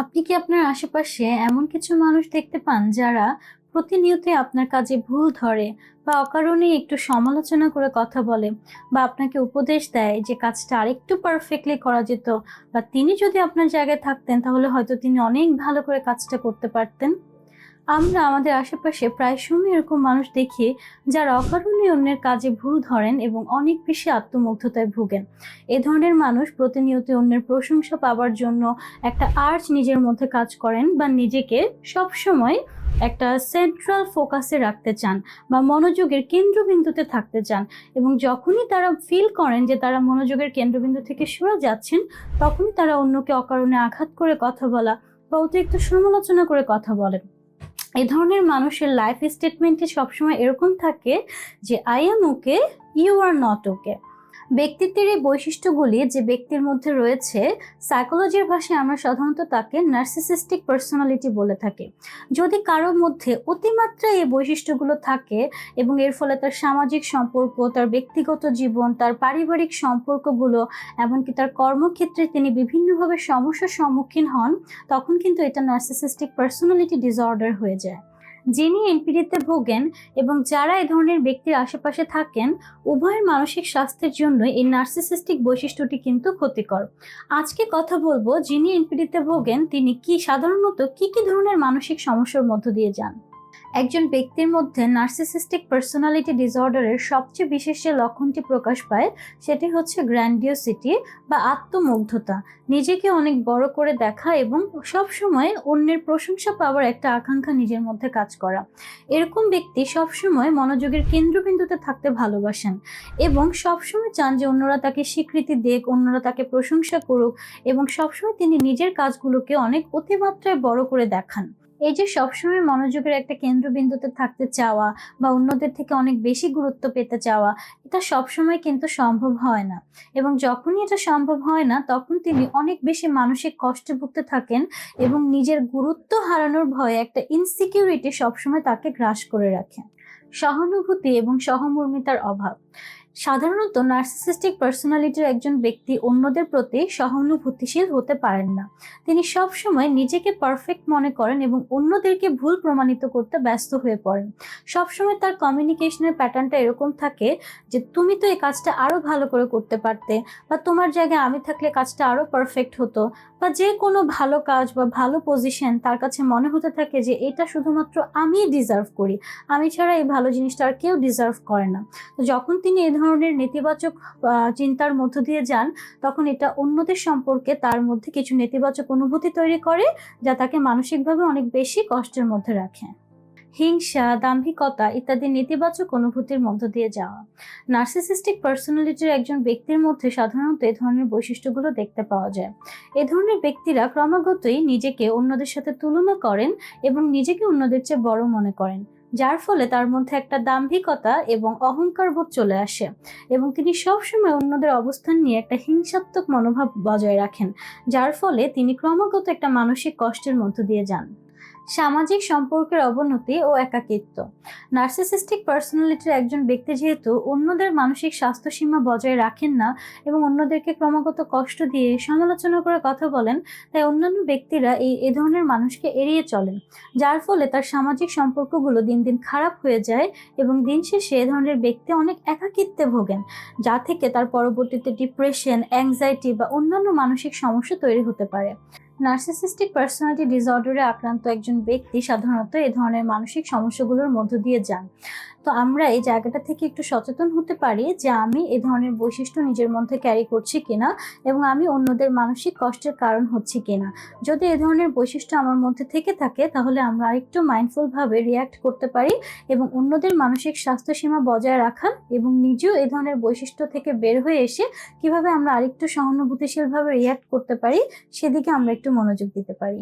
আপনি কি আপনার আশেপাশে এমন কিছু মানুষ দেখতে পান যারা প্রতিনিয়তই আপনার কাজে ভুল ধরে বা অকারণে একটু সমালোচনা করে কথা বলে বা আপনাকে উপদেশ দেয় যে কাজটা আরেকটু পারফেক্টলি করা যেত বা তিনি যদি আপনার জায়গায় থাকতেন তাহলে হয়তো তিনি অনেক ভালো করে কাজটা করতে পারতেন? আমরা আমাদের আশেপাশে প্রায় সময় এরকম মানুষ দেখি যারা অকারণে অন্যের কাজে ভুল ধরেন এবং অনেক বেশি আত্মমুগ্ধতায় ভুগেন। এ ধরনের মানুষ প্রতিনিয়ত অন্যের প্রশংসা পাওয়ার জন্য একটা আর্চ নিজের মধ্যে কাজ করেন বা নিজেকে সবসময় একটা সেন্ট্রাল ফোকাসে রাখতে চান বা মনোযোগের কেন্দ্রবিন্দুতে থাকতে চান এবং যখনই তারা ফিল করেন যে তারা মনোযোগের কেন্দ্রবিন্দু থেকে সরে যাচ্ছেন, তখনই তারা অন্যকে অকারণে আঘাত করে কথা বলা বা অতিরিক্ত সমালোচনা করে কথা বলেন। এই ধরনের মানুষের লাইফ স্টেটমেন্টে সবসময় এরকম থাকে যে I am okay you are not okay ব্যক্তিত্বের এই বৈশিষ্ট্যগুলি যে ব্যক্তির মধ্যে রয়েছে সাইকোলজির ভাষায় আমরা সাধারণত তাকে নার্সিসিস্টিক পার্সোনালিটি বলে থাকি। যদি কারোর মধ্যে অতিমাত্রায় এই বৈশিষ্ট্যগুলো থাকে এবং এর ফলে তার সামাজিক সম্পর্ক, তার ব্যক্তিগত জীবন, তার পারিবারিক সম্পর্কগুলো, এমনকি তার কর্মক্ষেত্রে তিনি বিভিন্নভাবে সমস্যার সম্মুখীন হন, তখন কিন্তু এটা নার্সিসিস্টিক পার্সোনালিটি ডিসঅর্ডার হয়ে যায়। যিনি এনপিডিতে ভোগেন এবং যারা এ ধরনের ব্যক্তির আশেপাশে থাকেন, উভয়ের মানসিক স্বাস্থ্যের জন্য এই নার্সিসিস্টিক বৈশিষ্ট্যটি কিন্তু ক্ষতিকর। আজকে কথা বলব যিনি এনপিডিতে ভোগেন, তিনি কি সাধারণত কি কি ধরনের মানসিক সমস্যার মধ্য দিয়ে যান? একজন ব্যক্তির মধ্যে নার্সিসিস্টিক পার্সোনালিটি ডিসঅর্ডারের সবচেয়ে বিশেষ যে লক্ষণটি প্রকাশ পায়, সেটি হচ্ছে গ্র্যান্ডিওসিটি বা আত্মমুগ্ধতা। নিজেকে অনেক বড় করে দেখা এবং সব সময় অন্যের প্রশংসা পাওয়ার একটা আকাঙ্ক্ষা নিজের মধ্যে কাজ করা। এরকম ব্যক্তি সবসময় মনোযোগের কেন্দ্রবিন্দুতে থাকতে ভালোবাসেন এবং সবসময় চান যে অন্যরা তাকে স্বীকৃতি দেখ অন্যরা তাকে প্রশংসা করুক এবং সবসময় তিনি নিজের কাজগুলোকে অনেক অতিমাত্রায় বড় করে দেখান। এই যে সবসময় মনোযোগের একটা কেন্দ্রবিন্দুতে থাকতে চাওয়া বা অন্যদের থেকে অনেক বেশি গুরুত্ব পেতে চাওয়া, এটা সবসময় কিন্তু সম্ভব হয় না। এবং যখনই এটা সম্ভব হয় না, তখন তিনি অনেক বেশি মানসিক কষ্টে ভুগতে থাকেন এবং নিজের গুরুত্ব হারানোর ভয়ে একটা ইনসিকিউরিটি সবসময় তাকে গ্রাস করে রাখে। সহানুভূতি এবং সহমর্মিতার অভাব। সাধারণত নার্সিসিস্টিক পার্সোনালিটির একজন ব্যক্তি অন্যদের প্রতি সহানুভূতিশীল হতে পারেন না। তিনি সবসময় নিজেকে পারফেক্ট মনে করেন এবং অন্যদেরকে ভুল প্রমাণিত করতে ব্যস্ত হয়ে পড়েন। সবসময় তার কমিউনিকেশনের প্যাটার্নটা এরকম থাকে যে, তুমি তো এই কাজটা আরও ভালো করে করতে পারতে, বা তোমার জায়গায় আমি থাকলে কাজটা আরও পারফেক্ট হতো, বা যে কোনো ভালো কাজ বা ভালো পজিশন তার কাছে মনে হতে থাকে যে, এটা শুধুমাত্র আমিই ডিজার্ভ করি। আমি ছাড়া এই ভালো জিনিসটা আর কেউ ডিজার্ভ করে না। তো যখন তিনি এই ধরনের নেতিবাচক চিন্তার মধ্য দিয়ে যান, তখন এটা অন্যদের সম্পর্কে তার মধ্যে কিছু নেতিবাচক অনুভূতি তৈরি করে, যা তাকে মানসিকভাবে অনেক বেশি কষ্টের মধ্যে রাখে। হিংসা, দাম্ভিকতা ইত্যাদি নেতিবাচক অনুভূতির মধ্য দিয়ে যাওয়া। নার্সিসিস্টিক পার্সোনালিটির একজন ব্যক্তির মধ্যে সাধারণত এ ধরনের বৈশিষ্ট্যগুলো দেখতে পাওয়া যায়। এ ধরনের ব্যক্তিরা ক্রমাগতই নিজেকে অন্যদের সাথে তুলনা করেন এবং নিজেকে অন্যদের চেয়ে বড় মনে করেন। যার ফলে তার মধ্যে একটা দাম্ভিকতা এবং অহংকার বোধ চলে আসে এবং তিনি সবসময় অন্যদের অবস্থান নিয়ে একটা হিংসাত্মক মনোভাব বজায় রাখেন, যার ফলে তিনি ক্রমাগত একটা মানসিক কষ্টের মধ্য দিয়ে যান। সামাজিক সম্পর্কের অবনতি ও একাকিত্ব। নার্সিসিস্টিক পার্সোনালিটির একজন ব্যক্তি যেহেতু অন্যদের মানসিক স্বাস্থ্য সীমা বজায় রাখেন না এবং অন্যদেরকে ক্রমাগত কষ্ট দিয়ে সমালোচনা করে কথা বলেন, তাই অন্যান্য ব্যক্তিরা এই, এ ধরনের মানুষকে এড়িয়ে চলেন, যার ফলে তার সামাজিক সম্পর্কগুলো দিন দিন খারাপ হয়ে যায় এবং দিন শেষে এ ধরনের ব্যক্তি অনেক একাকিত্বে ভোগেন, যা থেকে তার পরবর্তীতে ডিপ্রেশন অ্যাংজাইটি বা অন্যান্য মানসিক সমস্যা তৈরি হতে পারে। নার্সিসিস্টিক পার্সোনালিটি ডিসঅর্ডারে আক্রান্ত একজন ব্যক্তি সাধারণত এই ধরনের মানসিক সমস্যাগুলোর মধ্য দিয়ে যান। তো আমরা এই জায়গাটা থেকে একটু সচেতন হতে পারি যে আমি এই ধরনের বৈশিষ্ট্য নিজের মধ্যে ক্যারি করছি কিনা এবং আমি অন্যদের মানসিক কষ্টের কারণ হচ্ছি কিনা। যদি এই ধরনের বৈশিষ্ট্য আমার মধ্যে থেকে থাকে, তাহলে আমরা আরেকটু মাইন্ডফুলভাবে রিয়াক্ট করতে পারি এবং অন্যদের মানসিক স্বাস্থ্য সীমা বজায় রাখা এবং নিজেও এই ধরনের বৈশিষ্ট্য থেকে বের হয়ে এসে কীভাবে আমরা আরেকটু সহানুভূতিশীলভাবে রিয়াক্ট করতে পারি, সেদিকে আমরা একটু মনোযোগ দিতে পারি।